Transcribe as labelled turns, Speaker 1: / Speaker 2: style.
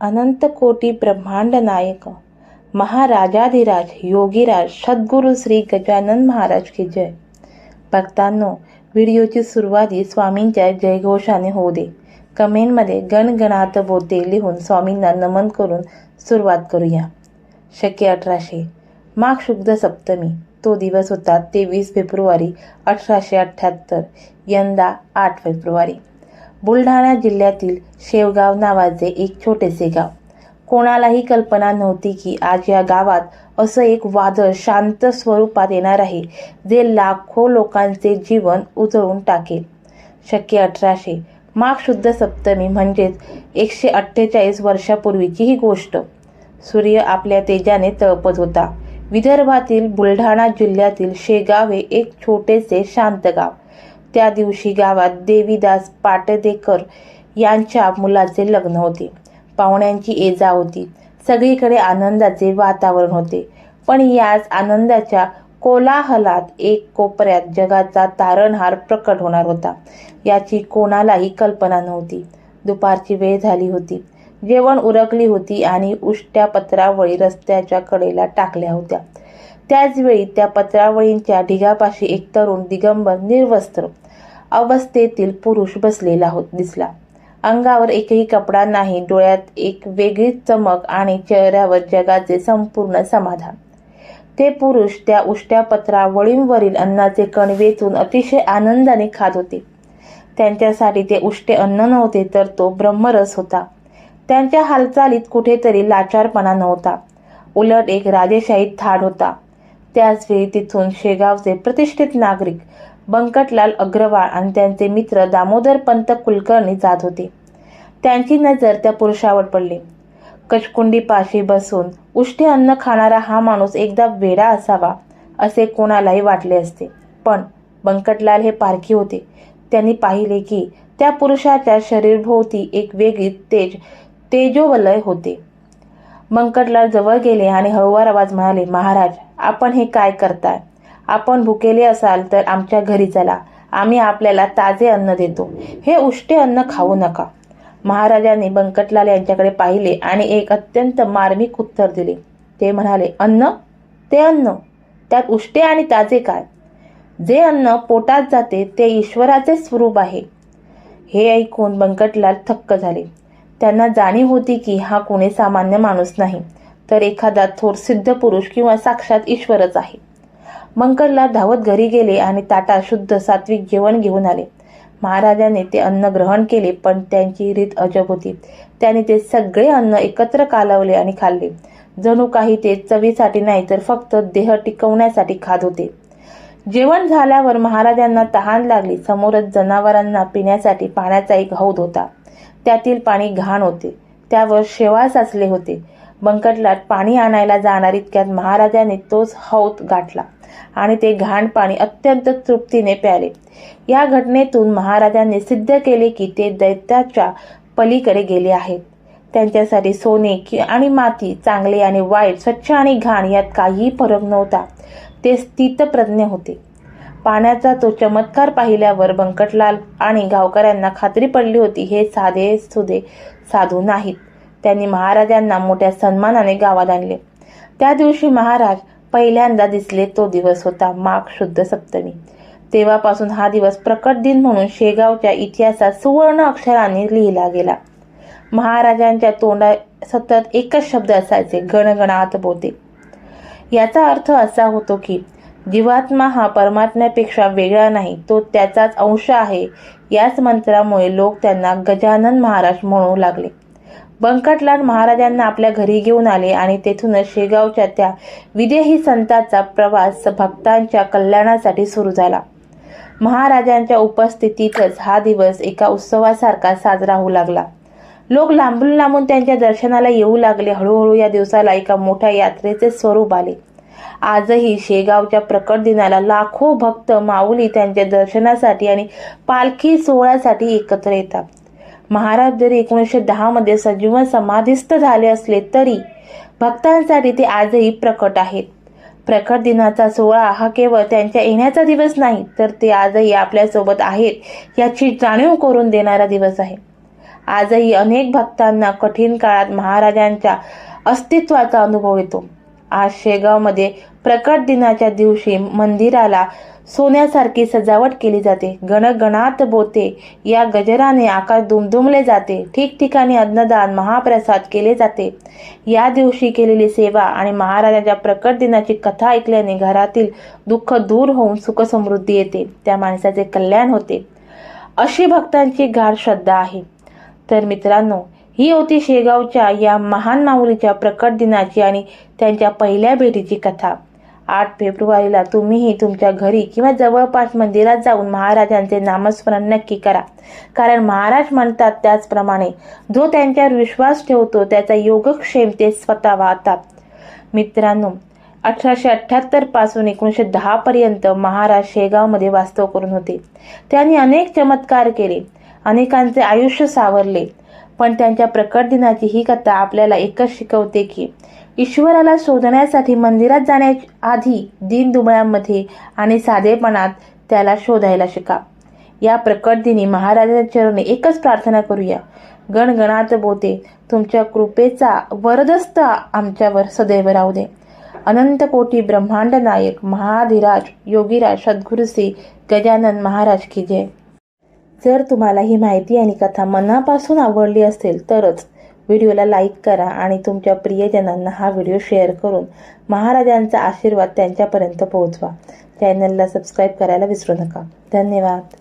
Speaker 1: अनंत कोटी ब्रह्मांड नायक महाराजाधिराज योगीराज सद्गुरू श्री गजानन महाराज की जय. भक्तांनो व्हिडिओची सुरुवात ही स्वामींच्या जयघोषाने होऊ दे. कमेंटमध्ये गणगणात बोधे लिहून स्वामींना नमन करून सुरुवात करूया. शक्य अठराशे. माघ शुद्ध सप्तमी. तो दिवस होता तेवीस फेब्रुवारी अठराशे अठ्ठ्याहत्तर. यंदा आठ फेब्रुवारी. बुलढाणा जिल्ह्यातील शेवगाव नावाचे एक छोटेसे गाव. कोणालाही कल्पना नव्हती की आज या गावात असं एक वादळ शांत स्वरूपात येणार आहे जे लाखो लोकांचे जीवन उजळून टाकेल. शक्य अठराशे. माघ शुद्ध सप्तमी म्हणजेच एकशे अठ्ठेचाळीस वर्षापूर्वीची ही गोष्ट. सूर्य आपल्या तेजाने तळपत होता. विदर्भातील बुलढाणा जिल्ह्यातील शेगाव हे एक छोटेसे शांत गाव. त्या दिवशी गावात देवीदास पाटदेकर यांच्या मुलाचे लग्न होते. पाहुण्यांची एजा होती. सगळीकडे आनंदाचे वातावरण होते. पण याच आनंदाच्या कोलाहलात एक कोपऱ्यात जगाचा तारणहार प्रकट होणार होता. याची कोणालाही कल्पना नव्हती. दुपारची वेळ झाली होती. जेवण उरकली होती आणि उष्ट्या पत्रावळी रस्त्याच्या कडेला टाकल्या होत्या. त्याचवेळी त्या पत्रावळींच्या ढिगापाशी एक तरुण दिगंबर निर्वस्त्र अवस्थेतील पुरुष बसलेला होत दिसला. अंगावर एकही कपडा नाही डोळ्यात एक वेगळीच चमक आणि चेहऱ्यावर जगाचे संपूर्ण समाधान. ते पुरुष त्या उष्ट्या पत्रावळींवरील अन्नाचे कण वेचून अतिशय आनंदाने खात होते. त्यांच्यासाठी ते उष्टे अन्न नव्हते तर तो ब्रह्मरस होता. त्यांच्या हालचालीत कुठेतरी लाचारपणा नव्हता. उलट एक राजेशाही थाट होता. त्याचवेळी तिथून शेगावचे प्रतिष्ठित नागरिक बंकटलाल अग्रवाल आणि त्यांचे मित्र दामोदर पंत कुलकर्णी जात होते. त्यांची नजर त्या पुरुषावर पडली. कचकुंडी पाशी बसून उष्टे अन्न खाणारा हा माणूस एकदा वेडा असावा असे कोणालाही वाटले असते. पण बंकटलाल हे पारखी होते. त्यांनी पाहिले की त्या पुरुषाच्या शरीरभोवती एक वेगळी तेज तेजोवलय होते. बंकटलाल जवळ गेले आणि हळूवार आवाज म्हणाले महाराज आपण हे काय करताय? आपण भुकेले असाल तर आमच्या घरी चला. आम्ही आपल्याला ताजे अन्न देतो. हे उष्टे अन्न खाऊ नका. महाराजांनी बंकटलाल यांच्याकडे पाहिले आणि एक अत्यंत मार्मिक उत्तर दिले. ते म्हणाले अन्न? ते अन्न? त्यात उष्टे आणि ताजे काय? जे अन्न पोटात जाते ते ईश्वराचे स्वरूप आहे. हे ऐकून बंकटलाल थक्क झाले. त्यांना जाणीव होती की हा कोणी सामान्य माणूस नाही तर एखादा थोर सिद्ध पुरुष किंवा साक्षात ईश्वरच आहे. मंकरला धावत घरी गेले आणि ताटा शुद्ध सात्विक जेवण घेऊन आले. महाराजांनी ते अन्न ग्रहण केले पण त्यांची रीत अजब होती. त्याने ते सगळे अन्न एकत्र कालवले आणि खाल्ले. जणू काही ते चवीसाठी नाही तर फक्त देह टिकवण्यासाठी खात होते. जेवण झाल्यावर महाराजांना तहान लागली. समोरच जनावरांना पिण्यासाठी पाण्याचा एक हौद होता. त्यातील पाणी घाण होते. त्यावर शेवाळ साचले होते. बंकटलाट पाणी आणायला जाणार इतक्यात महाराजांनी तोच हौत गाठला आणि ते घाण पाणी अत्यंत तृप्तीने प्याले. या घटनेतून महाराजांनी सिद्ध केले की ते दैत्याच्या पलीकडे गेले आहेत. त्यांच्यासाठी सोने आणि माती चांगले आणि वाईट स्वच्छ आणि घाण यात काहीही फरक नव्हता. ते स्थितप्रज्ञ होते. पाण्याचा तो चमत्कार पाहिल्यावर बंकटलाल आणि गावकऱ्यांना खात्री पडली होती हे साधे सुधे साधू नाहीत. त्यांनी महाराजांना मोठ्या सन्मानाने गावात आणले. त्या दिवशी महाराज पहिल्यांदा दिसले तो दिवस होता माघ शुद्ध सप्तमी. तेव्हापासून हा दिवस प्रकट दिन म्हणून शेगावच्या इतिहासात सुवर्ण अक्षराने लिहिला गेला. महाराजांच्या तोंडा सतत एकच शब्द असायचे गणगणात बोते याचा अर्थ असा होतो की जीवात्मा हा परमात्म्यापेक्षा वेगळा नाही तो त्याचाच अंश आहे. याच मंत्रामुळे लोक त्यांना गजानन महाराज म्हणू लागले. बंकटलाल महाराजांना आपल्या घरी घेऊन आले आणि तेथूनच शेगावच्या त्या विदेही संतांचा प्रवास भक्तांच्या कल्याणासाठी सुरू झाला. महाराजांच्या उपस्थितीतच हा दिवस एका उत्सवासारखा साजरा होऊ लागला. लोक लांबून लांबून त्यांच्या दर्शनाला येऊ लागले. हळूहळू या दिवसाला एका मोठ्या यात्रेचे स्वरूप आले. आजही शेगावच्या प्रकट दिनाला लाखो भक्त माऊली त्यांच्या दर्शनासाठी आणि पालखी सोहळ्यासाठी एकत्र येतात. महाराज जरी एकोणीसशे दहामध्ये सजीवन समाधिस्थ झाले असले तरी भक्तांसाठी ते आजही प्रकट आहेत प्रकट दिनाचा सोहळा हा केवळ त्यांच्या येण्याचा दिवस नाही तर ते आजही आपल्यासोबत आहेत याची जाणीव करून देणारा दिवस आहे. आजही अनेक भक्तांना कठीण काळात महाराजांच्या अस्तित्वाचा अनुभव येतो. आज शेगावमध्ये प्रकट दिनाच्या दिवशी मंदिराला सोन्यासारखी सजावट केली जाते. गणगणात बोते. या गजराने आकाश दुमदुमले जाते. ठिकठिकाणी अन्नदान महाप्रसाद केले जाते. या दिवशी केलेली सेवा आणि महाराजांच्या प्रकट दिनाची कथा ऐकल्याने घरातील दुःख दूर होऊन सुखसमृद्धी येते. त्या माणसाचे कल्याण होते. अशी भक्तांची गाढ श्रद्धा आहे. तर मित्रांनो ही होती शेगावच्या या महान माऊलीच्या प्रकट दिनाची आणि त्यांच्या पहिल्या भेटीची कथा. आठ फेब्रुवारीला तुम्हीही तुमच्या घरी किंवा जवळपास मंदिरात जाऊन महाराजांचे नामस्मरण नक्की करा. कारण महाराज म्हणतात त्याचप्रमाणे जो त्यांच्यावर विश्वास ठेवतो त्याचा योगक्षेम ते स्वतः वाहतात. मित्रांनो अठराशे अठ्ठ्याहत्तरपासून एकोणीसशे दहा पर्यंत महाराज शेगावमध्ये वास्तव करून होते. त्यांनी अनेक चमत्कार केले. अनेकांचे आयुष्य सावरले. पण त्यांच्या प्रकट दिनाची ही कथा आपल्याला एकच शिकवते की ईश्वराला शोधण्यासाठी मंदिरात जाण्याच्या आधी दिनदुबळ्यांमध्ये आणि साधेपणात त्याला शोधायला शिका. या प्रकट दिनी महाराजांच्या चरणी एकच प्रार्थना करूया. गणगणात बोते तुमच्या कृपेचा वरदस्त आमच्यावर सदैव राहू दे. अनंत कोटी ब्रह्मांड नायक महाधिराज योगीराज सद्गुरुसी गजानन महाराज की जय. जर तुम्हाला ही माहिती आणि कथा मनापासून आवडली असेल तरच व्हिडिओला लाईक करा आणि तुमच्या प्रियजनांना हा व्हिडिओ शेअर करून महाराजांचा आशीर्वाद त्यांच्यापर्यंत पोहोचवा. चॅनलला सबस्क्राईब करायला विसरू नका. धन्यवाद.